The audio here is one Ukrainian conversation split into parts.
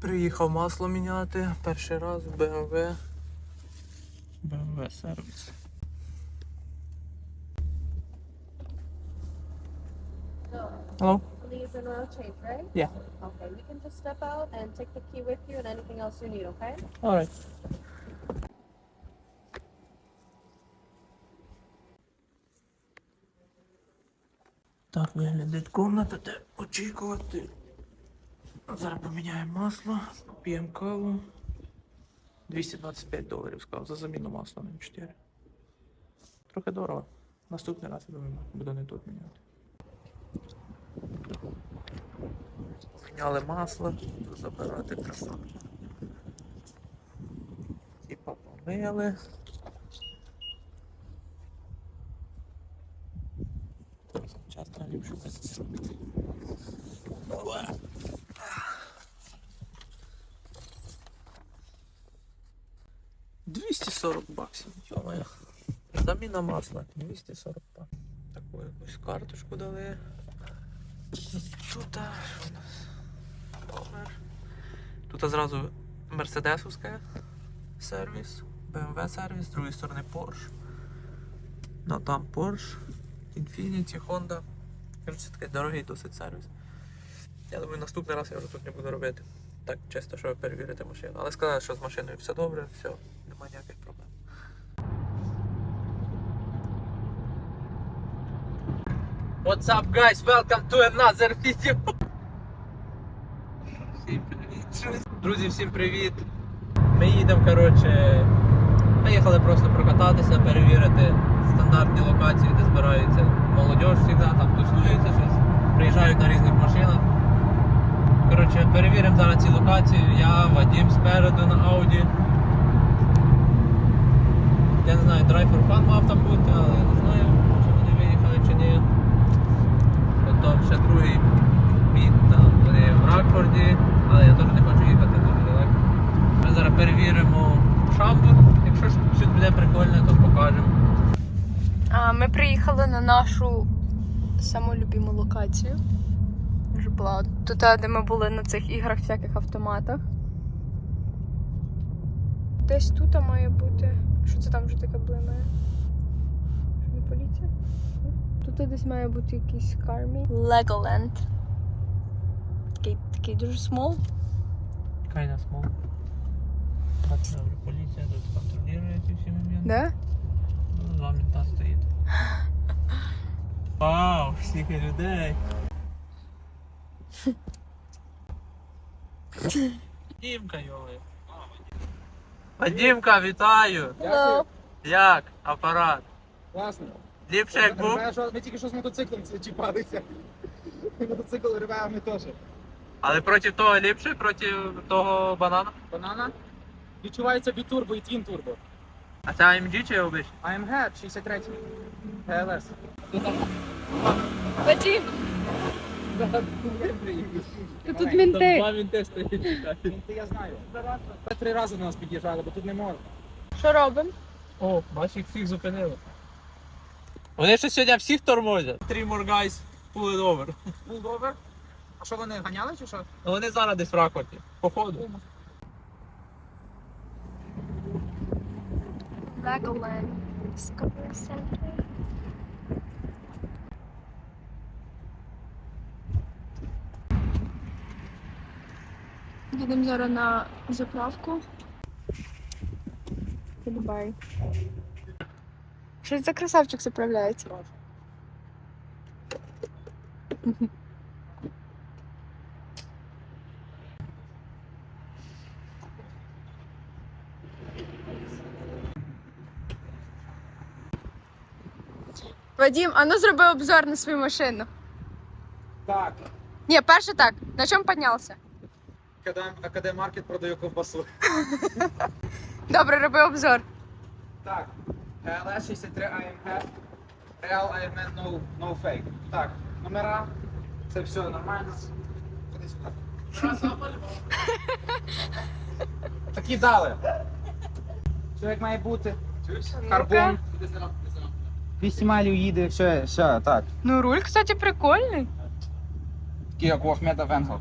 Приїхав масло міняти. Перший раз в BMW. BMW сервіс. Hello? Please and oil change, right? Yeah. Okay, you can just step out and take the key with you and anything else you need, okay? Alright. Так виглядить комната, де очікувати. Зараз поміняємо масло, п'ємо каву. 225 доларів сказав за заміну масла на 4. Трохи дорого. Наступний раз я думаю, буду не тут міняти. Міняли масло, забирати красотку. Типа помили. Часто ліпше без Ова. Двісті сорок баксів, йомаю. Заміна масла 240 баксів. Таку якусь карточку дали. Тут а, що у нас? Номер. Тут зразу мерседесовська сервіс, BMW сервіс, з другої сторони Porsche. Ну там Porsche, Infiniti, Honda. Коротше, це такий дорогий досить сервіс. Я думаю, наступний раз я вже тут не буду робити. Так, чисто, щоб перевірити машину. Але сказали, що з машиною все добре, все, немає ніяких проблем. What's up, guys? Welcome to another video. Всім привіт, друзі. Всім привіт. Ми їдемо, коротше, поїхали просто прокататися, перевірити стандартні локації, де збираються молодь завжди, там тусується щось, приїжджають на різних машинах. Коротше, перевіримо зараз ці локації. Я, Вадим спереду на Audi. Я не знаю, Drive Fun мав там бути, але я не знаю, чи вони виїхали чи ні. Потім ще другий мід, там вони в Ракфорді, але я теж не хочу їхати дуже далеко. Ми зараз перевіримо шамбур. Якщо щось буде прикольне, то покажемо. А, Ми приїхали на нашу саму любиму локацію. Вже була тут, де ми були на цих іграх, всяких автоматах. Десь тут має бути. Що це там вже таке блимає? Що не поліція? Тут десь має бути якийсь кармі. Legoland. Такий, такий дуже смол. Так, добре, поліція тут контролює ці всі моменти. Да? Ну, Два мента стоїть. Вау, скільки людей. Дімка, йоли. Вадімка, вітаю! Hello. Як? Апарат? Класно. Ліпше як був? Рве, що- Ми тільки що з мотоциклом ці- чіпалися. Мотоцикл рве, а ми теж. Але проти того ліпше, проти того банана. Банана. Відчувається бітурбо і твін турбо. А це AMG чи обичний? AMG 63 ГЛС. Вадим, тут мінти. Два мінти стоїть. Ти я знаю. Три рази до нас під'їжджали, бо тут не можна. Що робимо? О, бачиш, їх всіх зупинили. Вони ще сьогодні всіх тормозять. More guys pull it over. Пулдовер. А що вони ганяли чи що? Ну вони зараз десь в ракорді. Походу. Legoland Discovery Center. Їдемо зараз на заправку. Goodbye. Що це за красавчик заправляється? Вадим, а ну зроби обзор на свою машину. Так. Ні, перше так. На чому піднявся? АКД Маркет продає ковбасу. Добре, роби обзор. Так. ГЛС 63 AMG. Real AMN no, no fake. Так. Номера. Це все нормально. Такі дали. Все як має бути. Карбон. 200 майлів їде, все, все, так. Ну, руль, кстати, прикольний. Київ метр Венгал.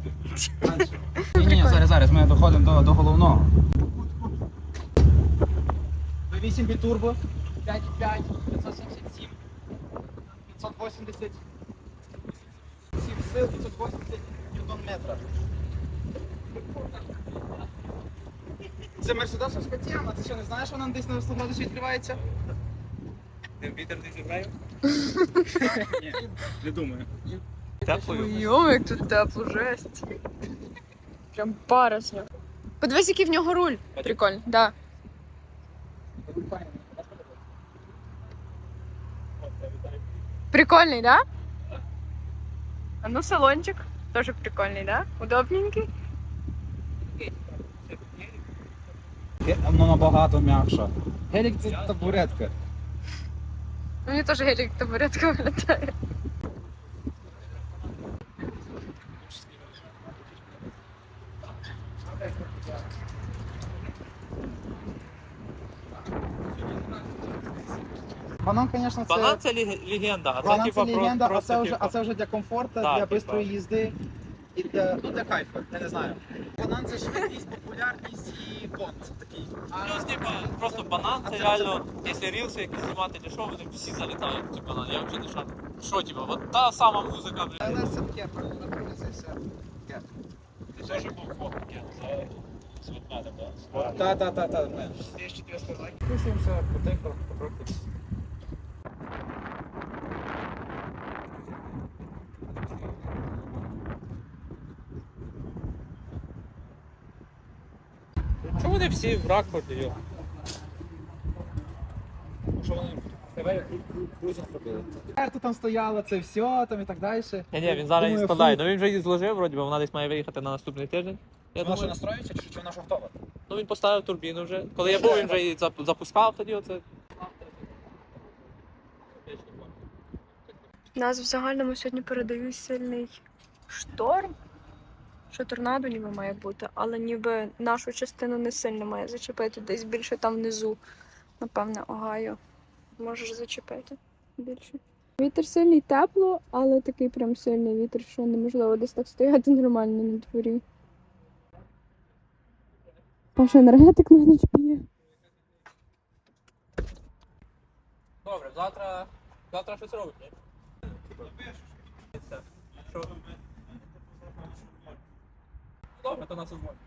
Ні, ні, зараз, зараз, ми доходимо до, до головного. V8 бітурбо, 5,5, 577, 580, 7 сил, 580 ньютон метра. Це мерседесовська тема, ти що не знаєш, вона десь на 100 градусів відкривається? Вітер не зіграє? Ні, не думаю. Теплою. Йо, як тут тепло, жесть. Прям пара з нього. Подивись, який в нього руль. Прикольно, да. Прикольний, да? А ну салончик. Тоже прикольний, да? Удобненький. Воно набагато м'якше. Гелік це табуретка. Мені теж гелік табуретка виглядає. Банан, звісно, це... Банан це легенда, а це Банан типа це про- легенда, а просто це вже, типа. а це вже для комфорту, Так, для типа. швидкої їзди і для, ну, для кайфу, я не знаю. Банан це швидкість, популярність і понт такий. Плюс, типа, просто банан, це реально, якщо рілси якісь знімати чи що, вони всі залітають ці банани. Я взагалі не шарю. Що, типа, от та сама музика, блядь. Але це таке, наприклад, це все. Це ж був фото, так? Так, так, так, так. Писуємося потихо, потрохи. Чому вони всі в Ракфорді? йо? Що вони тебе? Карта там стояла, це все, там і так далі. Ні, ні, він зараз Думаю, її складає. Ну він вже її зложив, вроді, бо вона десь має виїхати на наступний тиждень. Я Вона що думаю, настроюється, чи, чи вона ж готова? ну він поставив турбіну вже. Коли я був, він вже її зап- запускав тоді оце. Нас в загальному сьогодні передають сильний шторм. Що торнадо ніби має бути, але ніби нашу частину не сильно має зачепити. Десь більше там внизу, напевне, Огайо. Можеш зачепити більше. Вітер сильний тепло, але такий прям сильний вітер, що неможливо десь так стояти нормально на дворі. Паша енергетик на ніч п'є. Добре, завтра. Завтра щось робить, ні? Що? Добре, то нас узвонить.